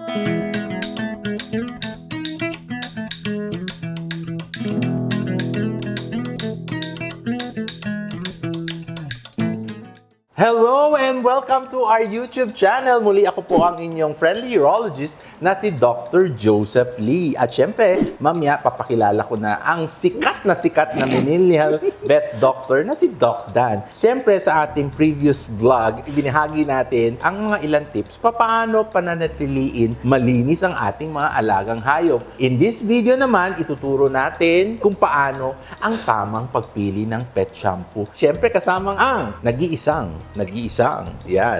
Hello welcome to our YouTube channel. Muli ako po ang inyong friendly urologist na si Dr. Joseph Lee. At syempre, mamaya papakilala ko na ang sikat na sikat na millennial vet doctor na si Doc Dan. Syempre sa ating previous vlog, ibinahagi natin ang mga ilang tips paano pananatiliin malinis ang ating mga alagang hayop. In this video naman, ituturo natin kung paano ang tamang pagpili ng pet shampoo. Syempre kasamang ang nag-iisang, nag-iisang, yan,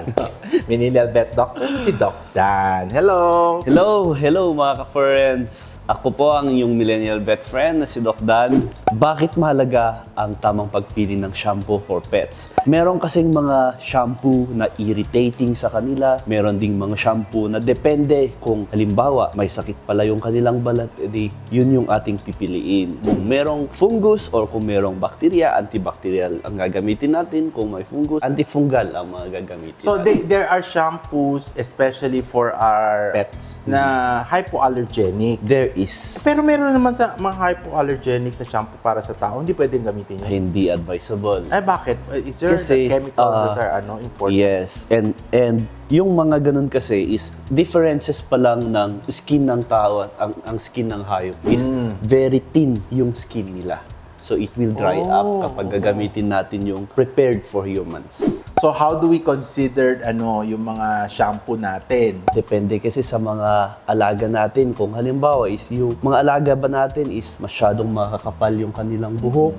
millennial vet doctor si Doc Dan. Hello! Hello, hello mga ka-friends. Ako po ang inyong millennial vet friend na si Doc Dan. Bakit mahalaga ang tamang pagpili ng shampoo for pets? Meron kasing mga shampoo na irritating sa kanila. Meron ding mga shampoo na depende kung halimbawa may sakit pala yung kanilang balat, edi yun yung ating pipiliin. Kung merong fungus or kung merong bacteria, antibacterial ang gagamitin natin. Kung may fungus, antifungal ang mga gagamitin So natin. they, there are shampoos especially for our pets na hypoallergenic. There is Pero meron naman sa mga hypoallergenic na shampoo para sa tao, hindi pwedeng gamitin yun. hindi advisable. Ay, bakit? Is there Kasi, chemical ah, that are ano, important? Yes, and and yung mga ganun kasi is differences pa lang ng skin ng tao at ang, ang skin ng hayop is Mm. very thin yung skin nila. So it will dry Oh. up kapag gagamitin natin yung prepared for humans. So how do we consider ano yung mga shampoo natin? Depende kasi sa mga alaga natin. Kung halimbawa is yung mga alaga ba natin is masyadong makakapal yung kanilang buhok,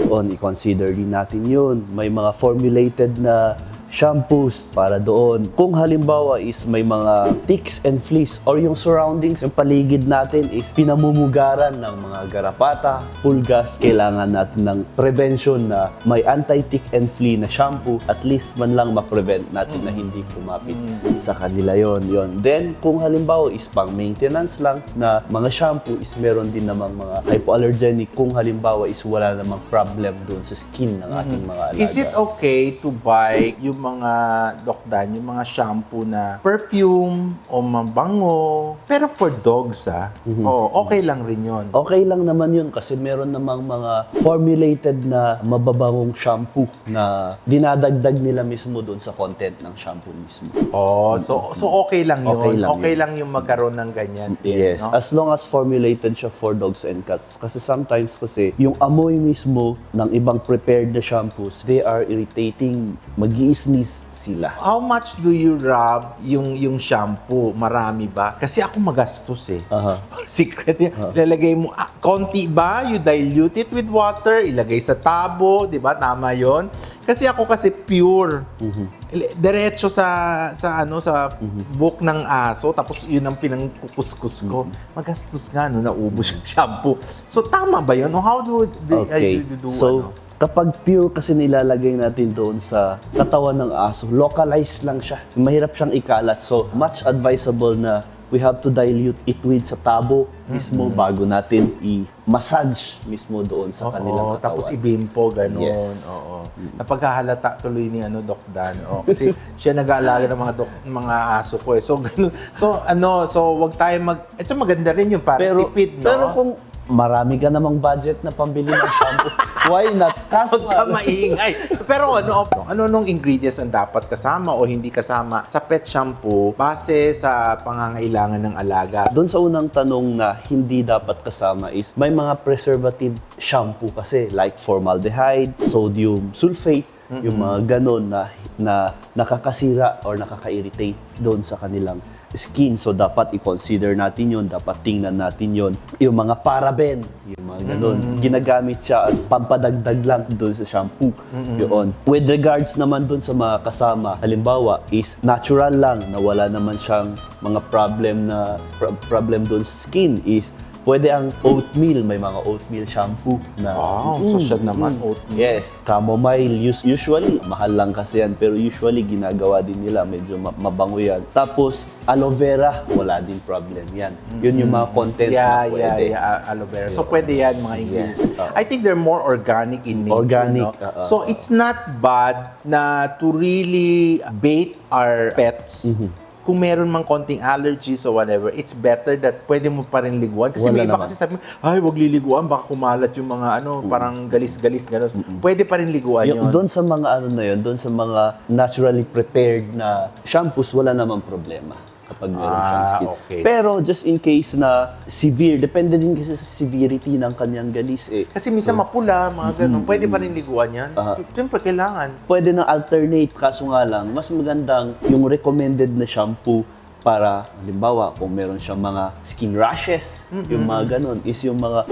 doon i-consider din natin yun. May mga formulated na shampoos para doon. Kung halimbawa is may mga ticks and fleas or yung surroundings, yung paligid natin is pinamumugaran ng mga garapata, pulgas, kailangan natin ng prevention na may anti-tick and flea na shampoo at least man lang ma-prevent natin na hindi kumapit sa kanila yon yon Then, kung halimbawa is pang maintenance lang na mga shampoo is meron din namang mga hypoallergenic kung halimbawa is wala namang problem doon sa skin ng ating mga alaga. Is it okay to buy yung mga dokdan, yung mga shampoo na perfume o mabango, pero for dogs ah, Mhm. oh, okay lang rin yon. Okay lang naman yun kasi meron namang mga formulated na mababangong shampoo na dinadagdag nila mismo doon sa content ng shampoo mismo. Oh, so so okay lang yun. Okay Okay lang lang, yun. yung magkaroon ng ganyan Yes, no? as long as formulated siya for dogs and cats. Kasi sometimes kasi yung amoy mismo ng ibang prepared na shampoos, they are irritating, mag sneeze sila. How much do you rub yung yung shampoo? Marami ba? Kasi ako magastos eh. Aha. Secret yan. Ilalagay mo, ah, konti ba? You dilute it with water, ilagay sa tabo, di ba? Tama yon. Kasi ako kasi pure. Ile- Diretso sa sa ano sa buhok ng aso tapos yun ang pinangkukuskus ko. Magastos nga no naubos yung shampoo. So tama ba yun? How do, do, Okay. do, do, So, ano? Kapag pure kasi nilalagay natin doon sa katawan ng aso, localized lang siya. Mahirap siyang ikalat. So, much advisable na we have to dilute it with sa tabo mismo bago natin i-massage mismo doon sa Oo, kanilang katawan. tapos ibimpo, ganun. Yes. Oo. Napagkahalata tuloy ni ano, Doc Dan. Oo, kasi siya nag-aalaga ng mga dok, mga aso ko eh. So, ganun. So, ano, so wag tayo mag... Ito maganda rin yung para pero, tipid, no? pero kung marami ka namang budget na pambili ng shampoo, why not? Kaso Huwag ka nga- maingay. Pero ano, ano nung ingredients ang dapat kasama o hindi kasama sa pet shampoo base sa pangangailangan ng alaga? Doon sa unang tanong na hindi dapat kasama is may mga preservative shampoo kasi like formaldehyde, sodium sulfate, yung mga ganon na, na nakakasira or nakaka-irritate doon sa kanilang skin. So dapat i-consider natin yon, dapat tingnan natin yon. Yung mga paraben, yung mga ganon, ginagamit siya as pampadagdag lang doon sa shampoo. Yun. With regards naman doon sa mga kasama, halimbawa is natural lang na wala naman siyang mga problem na pro- problem doon sa skin is pwede ang oatmeal, may mga oatmeal shampoo na Wow, so siya naman, oatmeal. Yes, chamomile us- usually mahal lang kasi yan pero usually ginagawa din nila medyo ma- mabango yan. Tapos aloe vera, wala din problem yan. Yun yung mga content Yeah, na yeah, pwede. yeah, aloe vera. So, pwede yan, mga ingredients. Yes, oo. I think they're more organic in nature, no? Organic, oo. So, it's not bad na to really bait our pets Mm-hmm. Kung meron mang konting allergies or whatever, it's better that pwede mo pa rin liguan. Kasi Wala may iba naman. kasi sabi mo, ay, wag liliguan, baka kumalat yung mga ano, parang galis-galis, gano'n. Pwede pa rin liguan Yung, yun. doon sa mga ano na yun, doon sa mga naturally prepared na shampoos, wala namang problema kapag meron Ah, siyang skin. okay. Pero just in case na severe, depende din kasi sa severity ng kanyang galis eh. Kasi minsan mapula, mga ganun. Pwede pa rin liguan yan. Ah. Siyempre, kailangan. Pwede na alternate, kaso nga lang, mas magandang yung recommended na shampoo para, halimbawa, kung meron siyang mga skin rashes, yung mga ganun, is yung mga,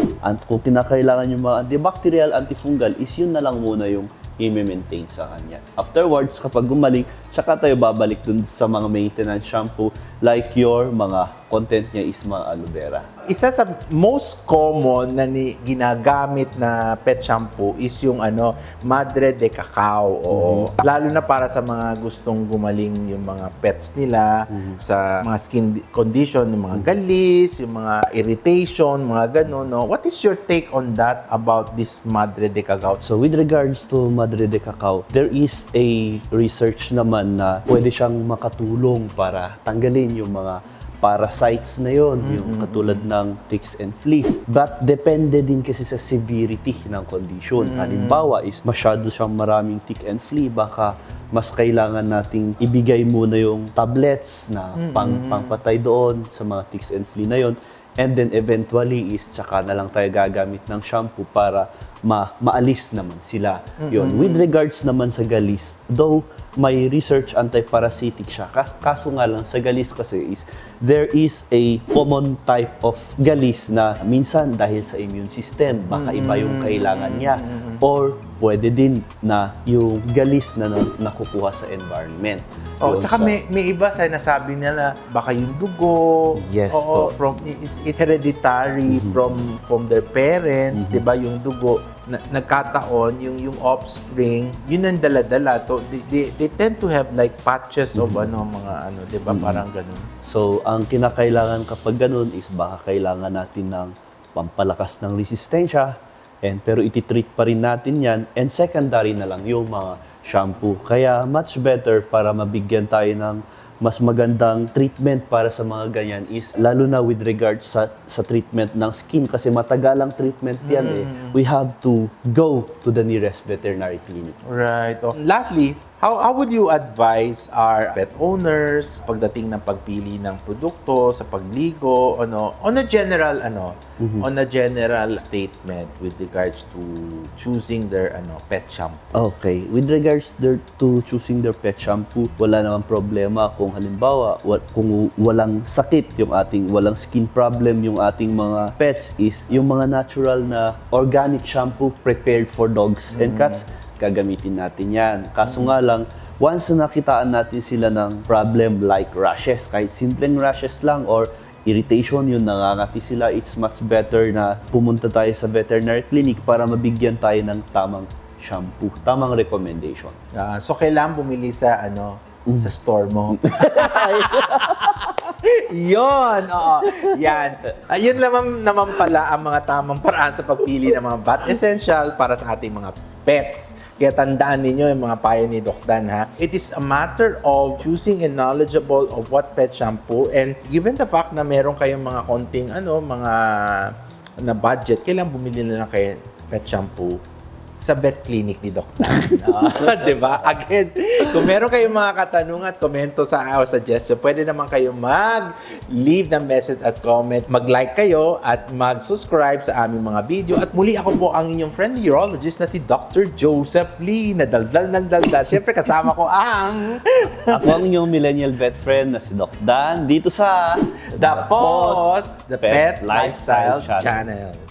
kung kinakailangan yung mga antibacterial, antifungal, is yun na lang muna yung i-maintain sa kanya. Afterwards, kapag gumaling, tsaka tayo babalik dun sa mga maintenance shampoo like your mga content niya is mga aloe vera. Isa sa most common na ni, ginagamit na pet shampoo is yung ano, Madre de Cacao. Oo. Lalo na para sa mga gustong gumaling yung mga pets nila sa mga skin condition, yung mga galis, yung mga irritation, mga ganun. No? What is your take on that about this Madre de Cacao? So with regards to Madre de Cacao, there is a research naman na pwede siyang makatulong para tanggalin yung mga parasites na yon, yung katulad ng ticks and fleas. But depende din kasi sa severity ng condition. Halimbawa is masyado siyang maraming tick and flea, baka mas kailangan nating ibigay muna yung tablets na pang pangpatay doon sa mga ticks and flea na yon. And then eventually is tsaka na lang tayo gagamit ng shampoo para ma maalis naman sila. Yon. With regards naman sa galis, though may research anti-parasitic siya. Kas kaso nga lang sa galis kasi is there is a common type of galis na minsan dahil sa immune system, baka iba yung kailangan niya. Or pwede din na yung galis na, na nakukuha sa environment. Oh, Yun tsaka sa- may, may iba sa nasabi nila baka yung dugo. Yes Oo, po. from it's, it's hereditary from from their parents, 'di ba? Yung dugo na, nagkataon yung yung offspring, yun ang dala-dala to. They, they, they tend to have like patches of ano mga ano, 'di ba? Parang ganun. So, ang kinakailangan kapag ganun is baka kailangan natin ng pampalakas ng resistensya, and, pero ititreat pa rin natin yan, and secondary na lang yung mga shampoo. Kaya much better para mabigyan tayo ng mas magandang treatment para sa mga ganyan is lalo na with regards sa sa treatment ng skin kasi matagalang treatment yan eh. We have to go to the nearest veterinary clinic. Right. Oh. Lastly, how, how would you advise our pet owners pagdating ng pagpili ng produkto sa pagligo, ano, on a general ano, on a general statement with regards to choosing their ano pet shampoo? Okay, with regards there to choosing their pet shampoo, wala namang problema kung halimbawa wa- kung walang sakit yung ating walang skin problem yung ating mga pets is yung mga natural na organic shampoo prepared for dogs and cats gagamitin natin yan. Kaso nga lang once na nakitaan natin sila ng problem like rashes, kahit simpleng rashes lang or irritation yun, nangangati sila, it's much better na pumunta tayo sa veterinary clinic para mabigyan tayo ng tamang shampoo, tamang recommendation. Ah, so kailangan bumili sa ano sa store mo. Yon, oo. Yan. Ayun naman naman pala ang mga tamang paraan sa pagpili ng mga bat essential para sa ating mga pets. Kaya tandaan ninyo yung mga payo ni Doc Dan ha. It is a matter of choosing and knowledgeable of what pet shampoo and given the fact na meron kayong mga konting ano, mga na budget, kailangan bumili na lang kayo pet shampoo sa vet clinic ni Doc. Ah, 'Di ba? Again, kung meron kayong mga katanungan at komento sa o suggestion, pwede naman kayo mag-leave ng message at comment, mag-like kayo at mag-subscribe sa aming mga video. At muli ako po ang inyong friendly urologist na si Dr. Joseph Lee, na daldal ng daldal. Siyempre kasama ko ang Ako ang inyong millennial vet friend na si Doc Dan dito sa The Post, the Pet Lifestyle Channel.